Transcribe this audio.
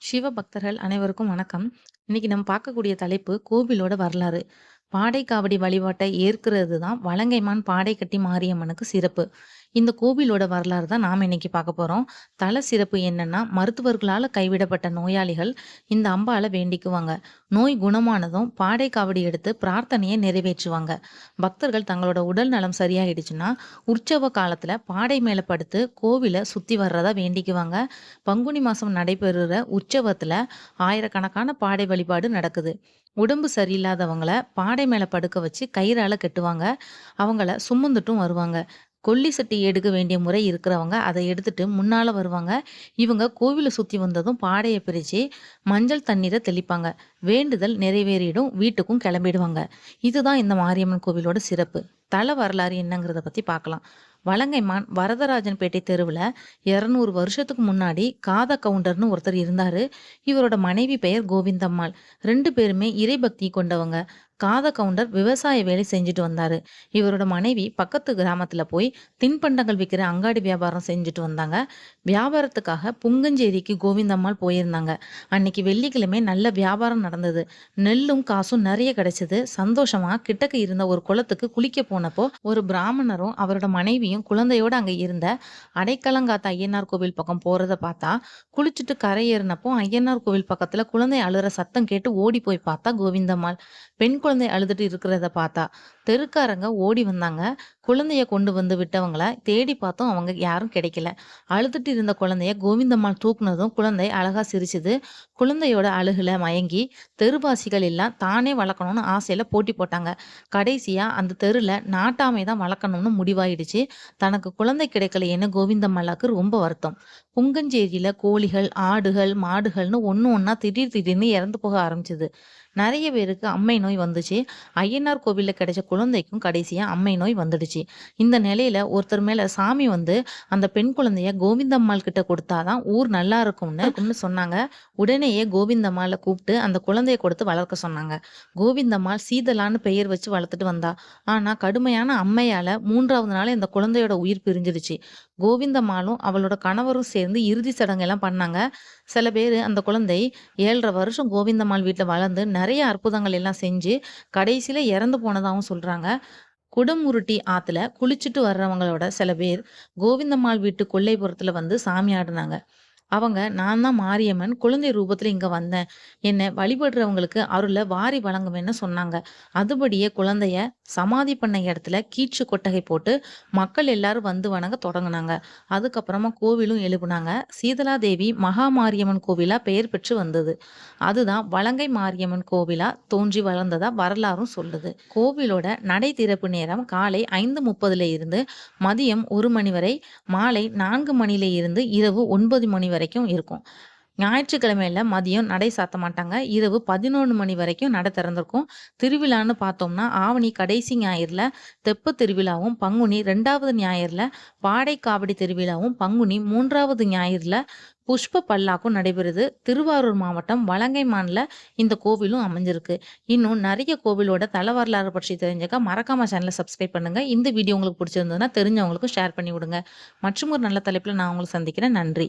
சிவபக்தர்கள் அனைவருக்கும் வணக்கம். இன்னைக்கு நம்ம பார்க்கக்கூடிய தலைப்பு கோவிலோட வரலாறு. பாடை காவடி வழிபாட்டை ஏற்கிறது தான் வலங்கைமான் பாடை கட்டி மாரியம்மனுக்கு சிறப்பு. இந்த கோவிலோட வரலாறு தான் நாம் இன்னைக்கு பார்க்க போகிறோம் தல சிறப்பு என்னன்னா, மருத்துவர்களால் கைவிடப்பட்ட நோயாளிகள் இந்த அம்பாவை வேண்டிக்குவாங்க. நோய் குணமானதும் பாடை காவடி எடுத்து பிரார்த்தனையை நிறைவேற்றுவாங்க. பக்தர்கள் தங்களோட உடல் நலம் சரியாயிடுச்சுன்னா, உற்சவ காலத்தில் பாடை மேலே படுத்து கோவிலை சுற்றி வர்றதா வேண்டிக்குவாங்க. பங்குனி மாதம் நடைபெறுகிற உற்சவத்தில் ஆயிரக்கணக்கான பாடை வழிபாடு நடக்குது. உடம்பு சரியில்லாதவங்கள பாடை மேலே படுக்க வச்சு கயிறால கட்டுவாங்க. அவங்கள சுமந்துட்டும் வருவாங்க. கொல்லி சட்டி எடுக்க வேண்டிய முறை இருக்கிறவங்க அதை எடுத்துட்டு முன்னால வருவாங்க. இவங்க கோவிலை சுத்தி வந்ததும் பாடையை பிரித்து மஞ்சள் தண்ணீரை தெளிப்பாங்க. வேண்டுதல் நிறைவேறிடும். வீட்டுக்கும் கிளம்பிடுவாங்க. இதுதான் இந்த மாரியம்மன் கோவிலோட சிறப்பு. தல வரலாறு என்னங்கிறத பத்தி பார்க்கலாம். வலங்கைமான் வரதராஜன்பேட்டை தெருவில் இரநூறு வருஷத்துக்கு முன்னாடி காத கவுண்டர்னு ஒருத்தர் இருந்தார் இவரோட மனைவி பெயர் கோவிந்தம்மாள். ரெண்டு பேருமே இறைபக்தி கொண்டவங்க. காத கவுண்டர் விவசாய வேலை செஞ்சுட்டு வந்தார் இவரோட மனைவி பக்கத்து கிராமத்தில் போய் தின்பண்டங்கள் விற்கிற அங்காடி வியாபாரம் செஞ்சுட்டு வந்தாங்க. வியாபாரத்துக்காக புங்கஞ்சேரிக்கு கோவிந்தம்மாள் போயிருந்தாங்க. அன்னைக்கு வெள்ளிக்கிழமை நல்ல வியாபாரம் நடந்தது. நெல்லும் காசும் நிறைய கிடைச்சது. சந்தோஷமாக கிட்டக்க இருந்த ஒரு குளத்துக்கு குளிக்க போனப்போ, ஒரு பிராமணரும் அவரோட மனைவியும் குழந்தையோடு அங்கே இருந்த அடைக்கலங்காத்த ஐயனார் கோவில் பக்கம் போகிறத பார்த்தா, குளிச்சுட்டு கரையேறினப்போ ஐயனார் கோவில் பக்கத்தில் குழந்தை அழுற சத்தம் கேட்டு ஓடி போய் பார்த்தா கோவிந்தம்மாள். பெண் குழந்தை அழுதுட்டு இருக்கிறத பார்த்தா. தெருக்காரங்க ஓடி வந்தாங்க. குழந்தைய கொண்டு வந்து விட்டவங்கள தேடி பார்த்தோம் அவங்க யாரும் கிடைக்கல. அழுதுட்டு இருந்த குழந்தைய கோவிந்தம்மாள் தூக்குனதும் குழந்தை அழகா சிரிச்சுது. குழந்தையோட அழுகுல மயங்கி தெருவாசிகள் எல்லாம் தானே வளர்க்கணும்னு ஆசையில போட்டி போட்டாங்க. கடைசியா அந்த தெருல நாட்டாமை தான் வளர்க்கணும்னு முடிவாயிடுச்சு. தனக்கு குழந்தை கிடைக்கலையேன்னு கோவிந்தம்மாளுக்கு ரொம்ப வருத்தம். புங்கஞ்சேரியில கோழிகள், ஆடுகள், மாடுகள்னு ஒன்று ஒன்றா திடீர் திடீர்னு இறந்து போக ஆரம்பிச்சது நிறைய பேருக்கு அம்மை நோய் வந்து வந்துச்சு. ஐயனார் கோவிலில் கிடைச்ச குழந்தைக்கும் கடைசியாக அம்மை நோய் வந்துடுச்சு. இந்த நிலையில ஒருத்தர் மேலே சாமி வந்து அந்த பெண் குழந்தைய கோவிந்தம்மாள் கிட்ட கொடுத்தா தான் ஊர் நல்லா இருக்கும்னு சொன்னாங்க. உடனேயே கோவிந்தம்மாள கூப்பிட்டு அந்த குழந்தைய கொடுத்து வளர்க்க சொன்னாங்க. கோவிந்தம்மாள் சீதலான்னு பெயர் வச்சு வளர்த்துட்டு வந்தா. ஆனால் கடுமையான அம்மையால மூன்றாவது நாள் இந்த குழந்தையோட உயிர் பிரிஞ்சிடுச்சு. கோவிந்தம்மாளும் அவளோட கணவரும் சேர்ந்து இறுதி சடங்கெல்லாம் பண்ணாங்க. சில பேர் அந்த குழந்தை ஏழரை வருஷம் கோவிந்தம்மாள் வீட்டில் வளர்ந்து நிறைய அற்புதங்கள் எல்லாம் செஞ்சு கடைசியில் இறந்து போனதாகவும் சொல்கிறாங்க குடமுருட்டி ஆற்றுல குளிச்சுட்டு வர்றவங்களோட சில பேர் கோவிந்தம்மாள் வீட்டு கொல்லைப்புறத்தில் வந்து சாமி ஆடினாங்க அவங்க நான் தான் மாரியம்மன் குழந்தை ரூபத்தில் இங்கே வந்தேன். என்னை வழிபடுறவங்களுக்கு அருளை வாரி வழங்குவேன்னு சொன்னாங்க. அதுபடியே குழந்தைய சமாதி பண்ண இடத்துல கீச்சு கொட்டகை போட்டு மக்கள் எல்லாரும் வந்து வணங்க தொடங்கினாங்க அதுக்கப்புறமா கோவிலும் எழுப்புனாங்க. சீதளாதேவி மகா மாரியம்மன் கோவிலாக பெயர் பெற்று வந்தது. அதுதான் வலங்கை மாரியம்மன் கோவிலா தோன்றி வளர்ந்ததா வரலாறும் சொல்லுது. கோவிலோட நடை திறப்பு நேரம் காலை 5:30ல இருந்து மதியம் ஒரு மணி வரை, மாலை நான்கு மணியில இருந்து இரவு ஒன்பது மணி வரைக்கும் இருக்கும். ஞாயிற்றுக்கிழமையில மதியம் நடை சாத்த மாட்டாங்க. இரவு 11 மணி வரைக்கும் நடை திறந்திருக்கும். திருவிழான்னு பார்த்தோம்னா, ஆவணி கடைசி ஞாயிறுல தெப்பத் திருவிழாவும், பங்குனி ரெண்டாவது ஞாயிறில் பாடை காவடி திருவிழாவும், பங்குனி மூன்றாவது ஞாயிறுல புஷ்ப பல்லாக்கும் நடைபெறுது. திருவாரூர் மாவட்டம் வலங்கைமான்ல இந்த கோவிலும் அமைஞ்சிருக்கு. இன்னும் நிறைய கோவிலோட தல வரலாறு பற்றி தெரிஞ்சுக்க மறக்காம சேனலை சப்ஸ்கிரைப் பண்ணுங்க. இந்த வீடியோ உங்களுக்கு பிடிச்சிருந்ததுன்னா தெரிஞ்சவங்களுக்கும் ஷேர் பண்ணி விடுங்க. மற்றும் ஒரு நல்ல தலைப்பில் நான் உங்களுக்கு சந்திக்கிறேன். நன்றி.